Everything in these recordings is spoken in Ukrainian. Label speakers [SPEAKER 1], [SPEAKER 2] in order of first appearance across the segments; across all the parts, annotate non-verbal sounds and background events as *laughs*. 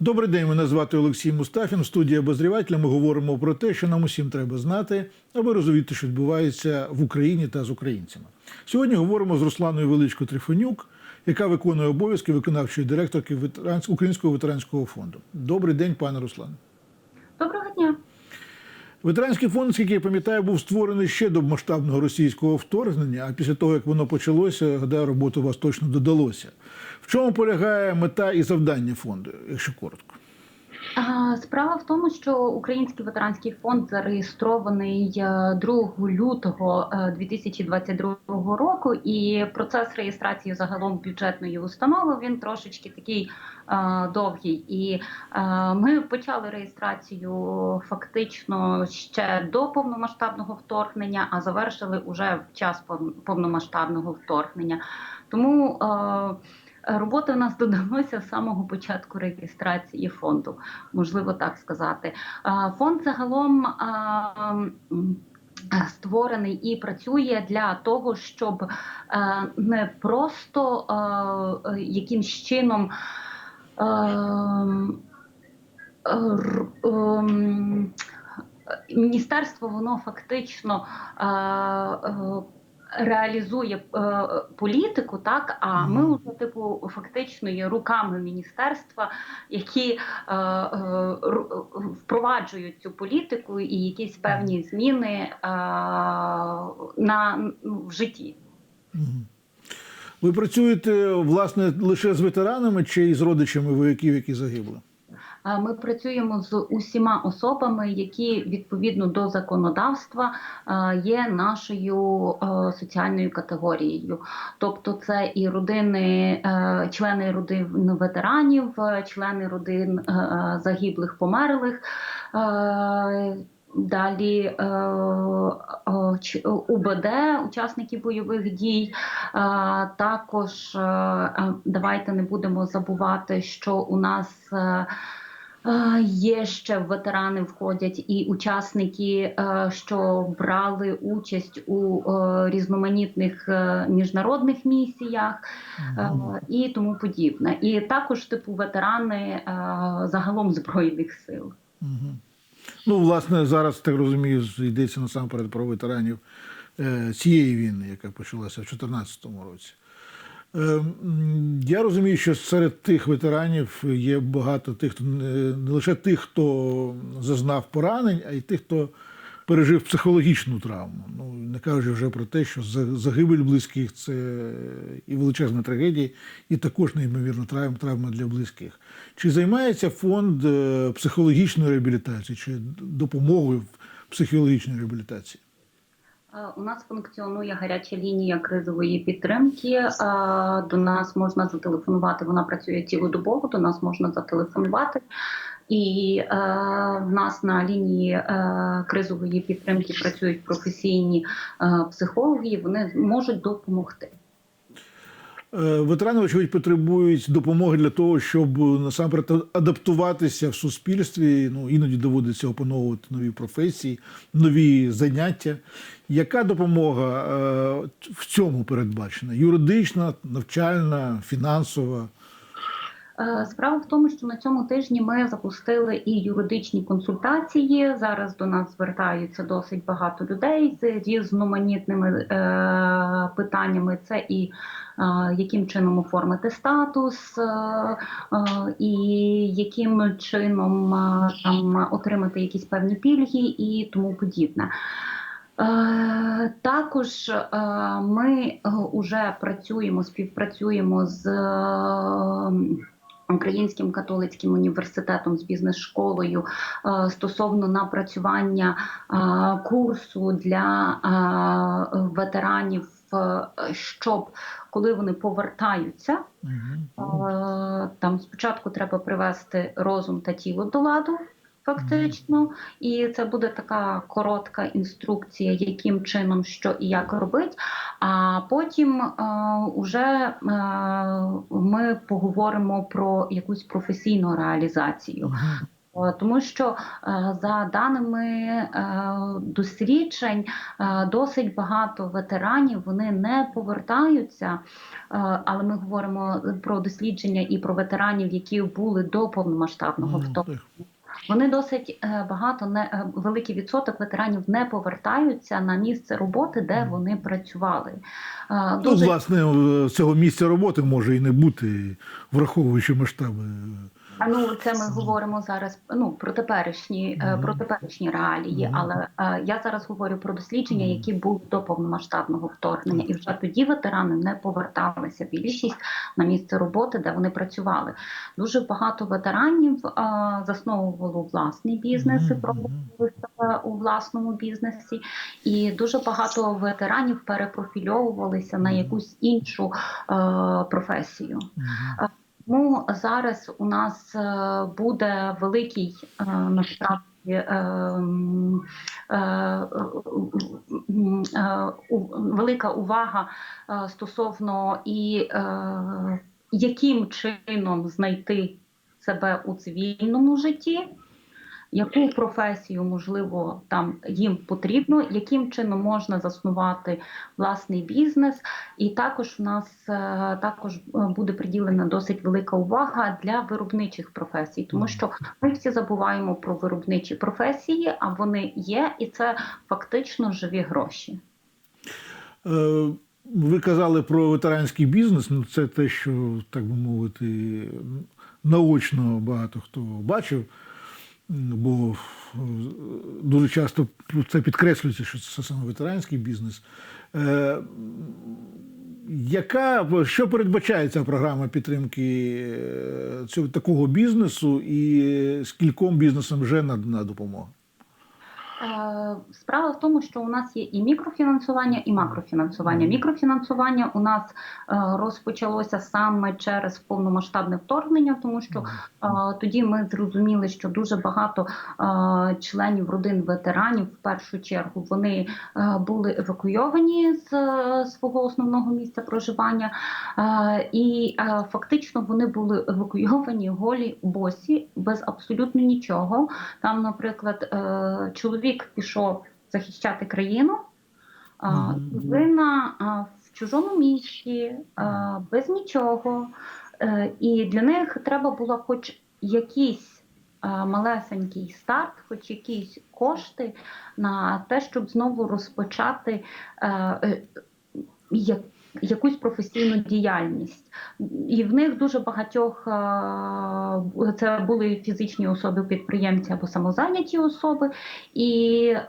[SPEAKER 1] Добрий день, мене звати Олексій Мустафін. В студії обозрівателя ми говоримо про те, що нам усім треба знати, аби розуміти, що відбувається в Україні та з українцями. Сьогодні говоримо з Русланою Величко Трифонюк, яка виконує обов'язки виконавчої директорки Українського ветеранського фонду. Добрий день, пане Руслан.
[SPEAKER 2] Доброго дня.
[SPEAKER 1] Ветеранський фонд, скільки я пам'ятаю, був створений ще до масштабного російського вторгнення, а після того, як воно почалося, гадаю, роботи у вас точно додалося. Чому полягає мета і завдання фонду, якщо коротко?
[SPEAKER 2] Справа в тому, що Український ветеранський фонд зареєстрований е, 2 лютого е, 2022 року, і процес реєстрації загалом бюджетної установи він трошечки такий е, довгий. І е, ми почали реєстрацію фактично ще до повномасштабного вторгнення, а завершили уже в час повномасштабного вторгнення. Тому е, Роботи у нас *laughs* додалося з самого початку реєстрації фонду, можливо так сказати. Фонд загалом створений і працює для того, щоб е, не просто е, е, якимсь чином. е, ем, Міністерство воно фактично е, е, реалізує е, політику, так а ми вже типу фактично є руками міністерства, які е, е, впроваджують цю політику і якісь певні зміни е, на ну, в житті.
[SPEAKER 1] Ви працюєте власне лише з ветеранами чи з родичами вояків, які загибли?
[SPEAKER 2] Е, Ми працюємо з усіма особами, які відповідно до законодавства е, є нашою е, соціальною категорією. Тобто, це і родини, члени родин ветеранів, члени родин загиблих померлих. Далі УБД, учасники бойових дій. Також давайте не будемо забувати, що у нас є ще ветерани входять і учасники, е, що брали участь у е, різноманітних е, міжнародних місіях і тому подібне. І також типу ветерани загалом збройних сил.
[SPEAKER 1] Ну, власне, зараз так розумію, йдеться насамперед про ветеранів цієї війни, яка почалася в 2014 році. Е, Я розумію, що серед тих ветеранів є багато тих, хто не лише тих, хто зазнав поранень, а й тих, хто пережив психологічну травму. Ну, не кажучи вже про те, що за- загибель близьких це і величезна трагедія, і також неймовірна травма, для близьких. Чи займається фонд е, психологічною реабілітацією чи допомогою в психологічній реабілітації?
[SPEAKER 2] Е, У нас функціонує гаряча лінія кризової підтримки. Е, До нас можна зателефонувати. Вона працює цілодобово. До нас можна зателефонувати. І е, в нас на лінії е, кризової підтримки працюють професійні е, психологи. Вони можуть допомогти.
[SPEAKER 1] Е, Ветерани, очевидь, потребують допомоги для того, щоб насамперед адаптуватися в суспільстві. Ну, іноді доводиться опановувати нові професії, нові заняття. Яка допомога е, в цьому передбачена? Юридична, навчальна, фінансова?
[SPEAKER 2] Е, Справа в тому, що на цьому тижні ми запустили і юридичні консультації. Зараз до нас звертаються досить багато людей з різноманітними е, питаннями. Це і е, яким чином оформити статус, е, е, і яким чином е, там отримати якісь певні пільги і тому подібне. Також ми вже працюємо, співпрацюємо з Українським католицьким університетом з бізнес-школою стосовно напрацювання курсу для ветеранів, щоб коли вони повертаються, Е, Там спочатку треба привести розум та тіло до ладу, фактично, і це буде така коротка інструкція, яким чином що і як робити. А потім е, уже е, ми поговоримо про якусь професійну реалізацію. Е, Тому що е, за даними е, досліджень, досить багато ветеранів вони не повертаються. Але ми говоримо про дослідження і про ветеранів, які були до повномасштабного
[SPEAKER 1] Ну,
[SPEAKER 2] вторгнення. Вони досить багато не великий відсоток ветеранів не повертаються на місце роботи, де вони працювали.
[SPEAKER 1] Ну,
[SPEAKER 2] Дуже
[SPEAKER 1] власне, цього місця роботи може і не бути, враховуючи масштаби.
[SPEAKER 2] А ну це ми говоримо зараз ну про теперішні е, про теперішні реалії. Але е, я зараз говорю про дослідження, які були до повномасштабного вторгнення, і вже тоді ветерани не поверталися більшість на місце роботи, де вони працювали. Дуже багато ветеранів е, засновували власний бізнес і пробували себе у власному бізнесі, і дуже багато ветеранів перепрофільовувалися на якусь іншу е, професію. Тому зараз у нас е, буде великий е, насправді. е, Велика увага стосовно і яким чином знайти себе у цивільному житті, яку професію можливо там їм потрібно, яким чином можна заснувати власний бізнес, і також у нас е, також е, буде приділена досить велика увага для виробничих професій, тому що ми всі забуваємо про виробничі професії, а вони є, і це фактично живі гроші.
[SPEAKER 1] Е, Ви казали про ветеранський бізнес. Ну, це те, що, так би мовити, наочно багато хто бачив, бо е, дуже часто це підкреслюється, що це саме ветеранський бізнес. Е, Яка що передбачає ця програма підтримки е, цього такого бізнесу, і скільком бізнесам вже надана допомога?
[SPEAKER 2] Е, Справа в тому, що у нас є і мікрофінансування, і макрофінансування. Мікрофінансування у нас е, розпочалося саме через повномасштабне вторгнення, тому що е, тоді ми зрозуміли, що дуже багато членів родин ветеранів в першу чергу вони були евакуйовані з свого основного місця проживання, і фактично вони були евакуйовані голі босі без абсолютно нічого. Там, наприклад, е, чоловік пішов захищати країну, а
[SPEAKER 1] Мгм.
[SPEAKER 2] дружина а, в чужому місті, без нічого. Е, І для них треба було хоч якийсь малесенький старт, хоч якісь кошти на те, щоб знову розпочати е, е, як- якусь професійну діяльність. І в них дуже багатьох е, це були фізичні особи, підприємці або самозайняті особи. І е,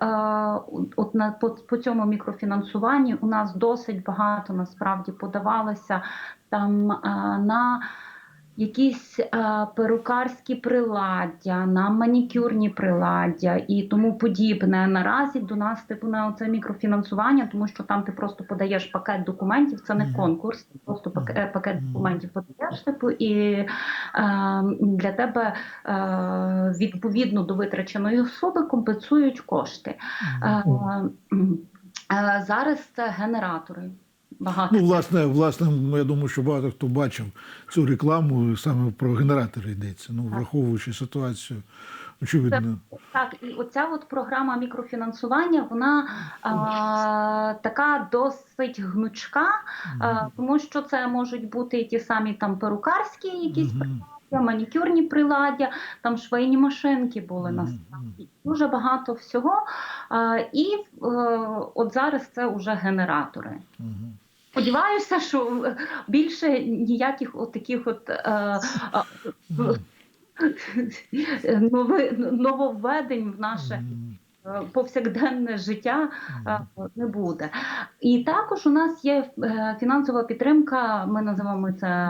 [SPEAKER 2] от на по, по цьому мікрофінансуванні у нас досить багато насправді подавалося там е, на якісь е, перукарські приладдя, на манікюрні приладдя і тому подібне. Наразі до нас типу на це мікрофінансування, тому що там ти просто подаєш пакет документів, це не конкурс, ти просто е, пакет документів подаєш, типу, і е, для тебе е, відповідно до витраченої особи компенсують кошти. Е, е, зараз це генератори. Багато
[SPEAKER 1] Ну, власне, власне, я думаю, що багато хто бачив цю рекламу, саме про генератори йдеться. Ну, враховуючи ситуацію, очевидно.
[SPEAKER 2] Так, і оця от програма мікрофінансування, вона а, така досить гнучка, а, тому що це можуть бути ті самі там перукарські якісь манікюрні приладдя, там швейні машинки були
[SPEAKER 1] Мгм.
[SPEAKER 2] насправді. Дуже багато всього. І е, от зараз це вже генератори. Сподіваюся, що більше ніяких от таких от е,
[SPEAKER 1] е,
[SPEAKER 2] нови, нововведень в наше повсякденне життя е, не буде. І також у нас є е, фінансова підтримка. Ми називаємо це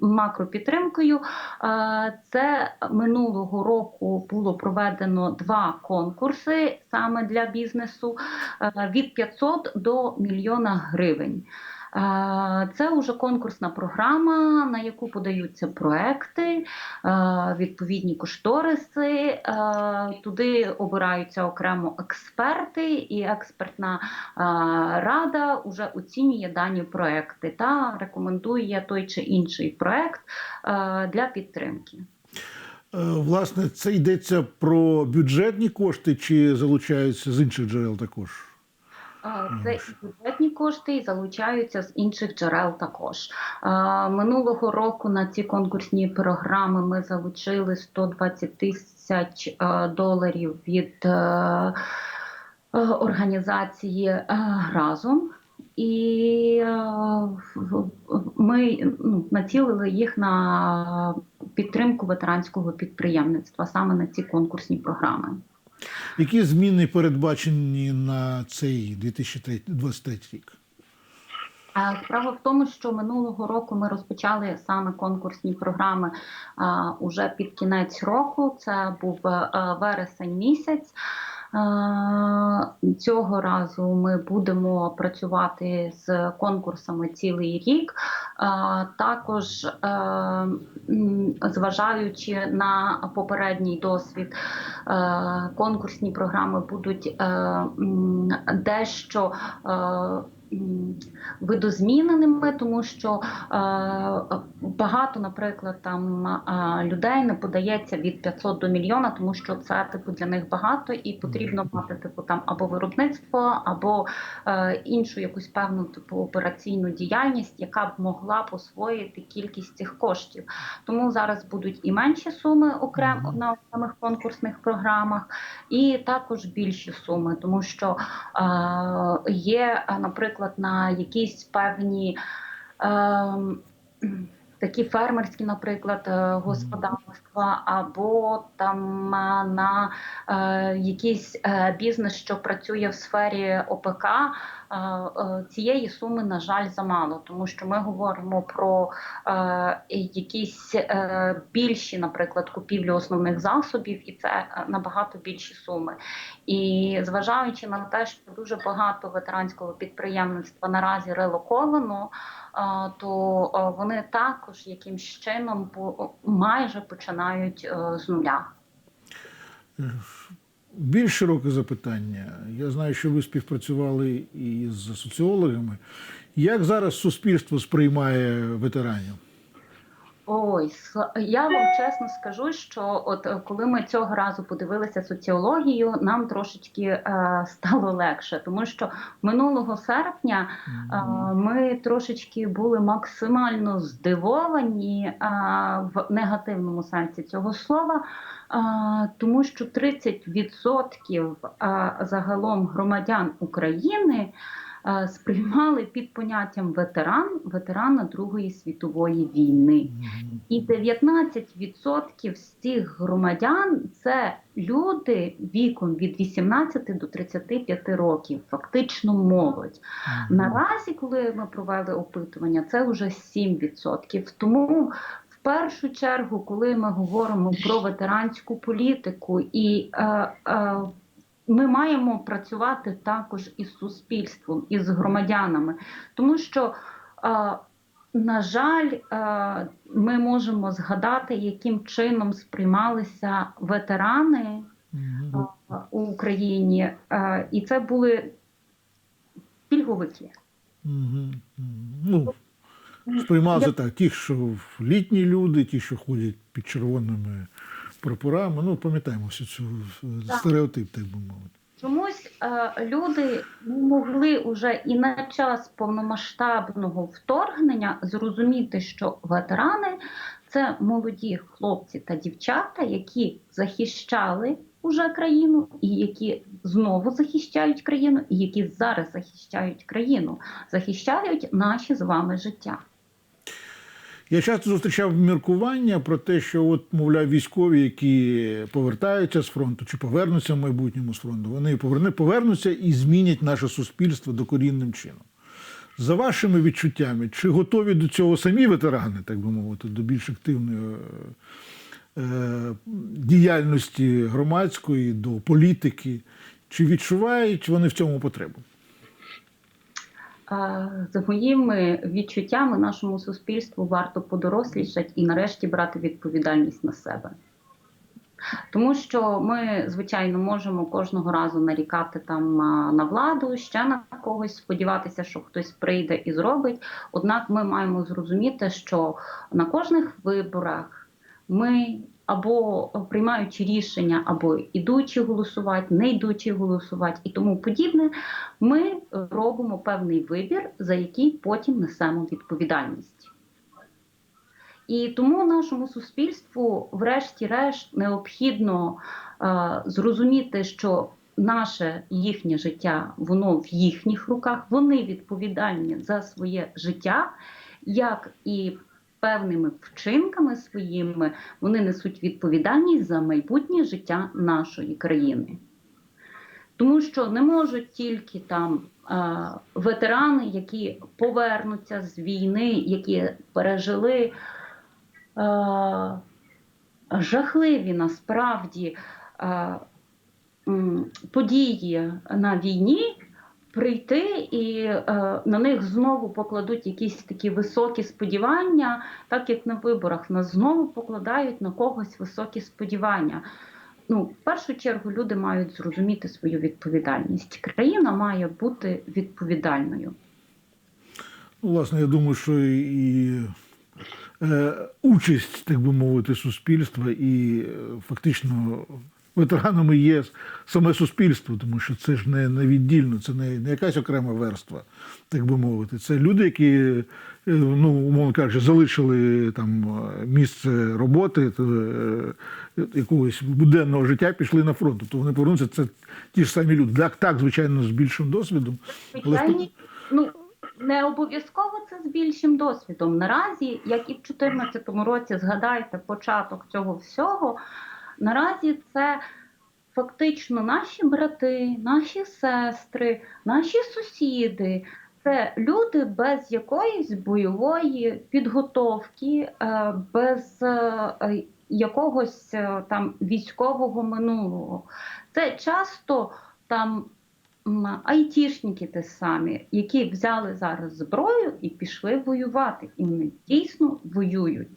[SPEAKER 2] макропідтримкою. Е, Це минулого року було проведено два конкурси саме для бізнесу е, від 500 до мільйона гривень. Е, Це вже конкурсна програма, на яку подаються проекти, е, відповідні кошториси. е, Туди обираються окремо експерти, і експертна рада вже оцінює дані проекти та рекомендує той чи інший проект для підтримки.
[SPEAKER 1] Власне, це йдеться про бюджетні кошти чи залучаються з інших джерел також?
[SPEAKER 2] Це і бюджетні кошти і залучаються з інших джерел також. Минулого року на ці конкурсні програми ми залучили 120 тисяч доларів від е, е, організації е, разом. І ми ну, націлили їх на підтримку ветеранського підприємництва саме на ці конкурсні програми.
[SPEAKER 1] Які зміни передбачені на цей 2023 рік?
[SPEAKER 2] Справа в тому, що минулого року ми розпочали саме конкурсні програми а, уже під кінець року. Це був а, вересень місяць. Цього разу ми будемо працювати з конкурсами цілий рік. Також, е, зважаючи на попередній досвід, е, конкурсні програми будуть е, дещо. Видозміненими, тому що е, багато, наприклад, там е, людей не подається від 500 до мільйона, тому що це типу для них багато, і потрібно мати типу там або виробництво, або е, іншу якусь певну типу операційну діяльність, яка б могла б освоїти кількість цих коштів. Тому зараз будуть і менші суми окремо на окремих конкурсних програмах, і також більші суми, тому що е, є, е, наприклад, на якісь певні. Е, Такі фермерські, наприклад, е, господарства, або там е, на е, якийсь е, бізнес, що працює в сфері ОПК, цієї суми, на жаль, замало, тому що ми говоримо про е, якісь е, більші, наприклад, купівлі основних засобів, і це е, набагато більші суми. І зважаючи на те, що дуже багато ветеранського підприємництва наразі релоковано, е, то е, вони також якимсь чином майже починають е, з нуля.
[SPEAKER 1] Більш широке запитання. Я знаю, що ви співпрацювали із соціологами. Як зараз суспільство сприймає ветеранів?
[SPEAKER 2] Ой, я вам чесно скажу, що от е, коли ми цього разу подивилися соціологію, нам трошечки е, стало легше, тому що минулого серпня е, ми трошечки були максимально здивовані е, в негативному сенсі цього слова, е, тому що 30% е, загалом громадян України. Е, Сприймали під поняттям ветеран ветерана Другої світової війни. І 19% з цих громадян це люди віком від 18 до 35 років, фактично молодь. Наразі, коли ми провели опитування, це вже 7%. Тому в першу чергу, коли ми говоримо про ветеранську політику і е, е, ми маємо працювати також із суспільством, із громадянами, тому що, на жаль, ми можемо згадати, яким чином сприймалися ветерани у Україні, і це були пільговики.
[SPEAKER 1] Ну, сприймали так. Ті, що літні люди, ті, що ходять під червоними прапорами. Ну, пам'ятаємо всю цю е,
[SPEAKER 2] Так.
[SPEAKER 1] стереотип, так би мовити.
[SPEAKER 2] Чомусь е, люди не могли уже і на час повномасштабного вторгнення зрозуміти, що ветерани це молоді хлопці та дівчата, які захищали уже країну, і які знову захищають країну, і які зараз захищають країну, захищають наші з вами життя.
[SPEAKER 1] Я часто зустрічав міркування про те, що, от, мовляв, військові, які повертаються з фронту чи повернуться в майбутньому з фронту, вони повернуться і змінять наше суспільство докорінним чином. За вашими відчуттями, чи готові до цього самі ветерани, так би мовити, до більш активної е, діяльності громадської, до політики? Чи відчувають вони в цьому потребу?
[SPEAKER 2] За моїми відчуттями, нашому суспільству варто подорослішати і нарешті брати відповідальність на себе. Тому що ми, звичайно, можемо кожного разу нарікати там на владу, ще на когось, сподіватися, що хтось прийде і зробить. Однак ми маємо зрозуміти, що на кожних виборах ми або приймаючи рішення, або ідучи голосувати, не йдучи голосувати і тому подібне, ми робимо певний вибір, за який потім несемо відповідальність. І тому нашому суспільству, врешті-решт, необхідно е, зрозуміти, що наше їхнє життя, воно в їхніх руках, вони відповідальні за своє життя, як і певними вчинками своїми вони несуть відповідальність за майбутнє життя нашої країни. Тому що не можуть тільки там ветерани, які повернуться з війни, які пережили жахливі насправді події на війні, прийти і е, на них знову покладуть якісь такі високі сподівання, так як на виборах, нас знову покладають на когось високі сподівання. Ну, в першу чергу люди мають зрозуміти свою відповідальність. Країна має бути відповідальною.
[SPEAKER 1] Власне, я думаю, що і е, участь, так би мовити, суспільства і е, фактично ветеранами є саме суспільство, тому що це ж не, не віддільно, це не, не якась окрема верства, так би мовити. Це люди, які, е, ну, умовно кажучи, залишили там е, місце роботи, то, е, якогось буденного життя, пішли на фронт. Тобто вони повернуться, це ті ж самі люди. Так, так звичайно, з більшим досвідом. Але
[SPEAKER 2] ну не обов'язково це з більшим досвідом. Наразі, як і в 2014 році, згадайте початок цього всього. Наразі це фактично наші брати, наші сестри, наші сусіди. Це люди без якоїсь бойової підготовки, е, без е, якогось е, там військового минулого. Це часто там айтішники те самі, які взяли зараз зброю і пішли воювати. І вони дійсно воюють.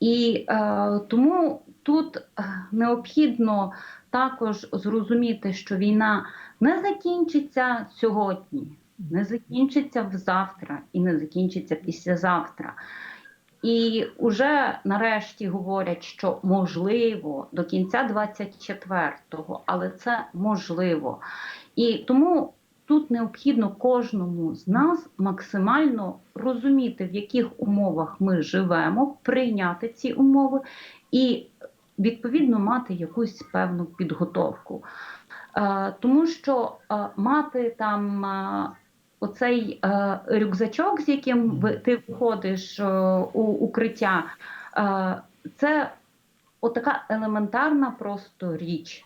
[SPEAKER 2] І е, тому тут е, необхідно також зрозуміти, що війна не закінчиться сьогодні, не закінчиться завтра і не закінчиться післязавтра. І вже нарешті говорять, що можливо до кінця 24-го, але це можливо. І тому тут необхідно кожному з нас максимально розуміти, в яких умовах ми живемо, прийняти ці умови і відповідно мати якусь певну підготовку. Е, тому що е, мати там. е, Оцей рюкзачок, з яким ти входиш у укриття, це отака елементарна просто річ,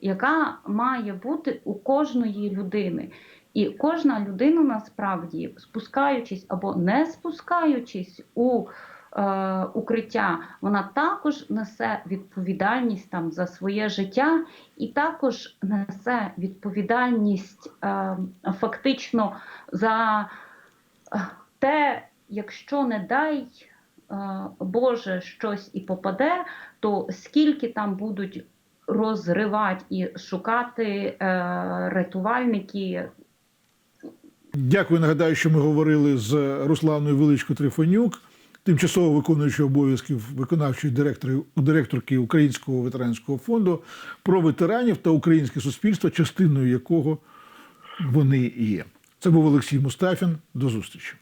[SPEAKER 2] яка має бути у кожної людини. І кожна людина насправді, спускаючись або не спускаючись у укриття, вона також несе відповідальність там за своє життя, і також несе відповідальність е, фактично за е, те, якщо не дай е, Боже щось і попаде, то скільки там будуть розривати і шукати е, рятувальники.
[SPEAKER 1] Дякую. Нагадаю, що ми говорили з Русланою Величко Трифонюк, тимчасово виконуючого обов'язків виконавчої директори, директорки Українського ветеранського фонду про ветеранів та українське суспільство, частиною якого вони є. Це був Олексій Мустафін. До зустрічі.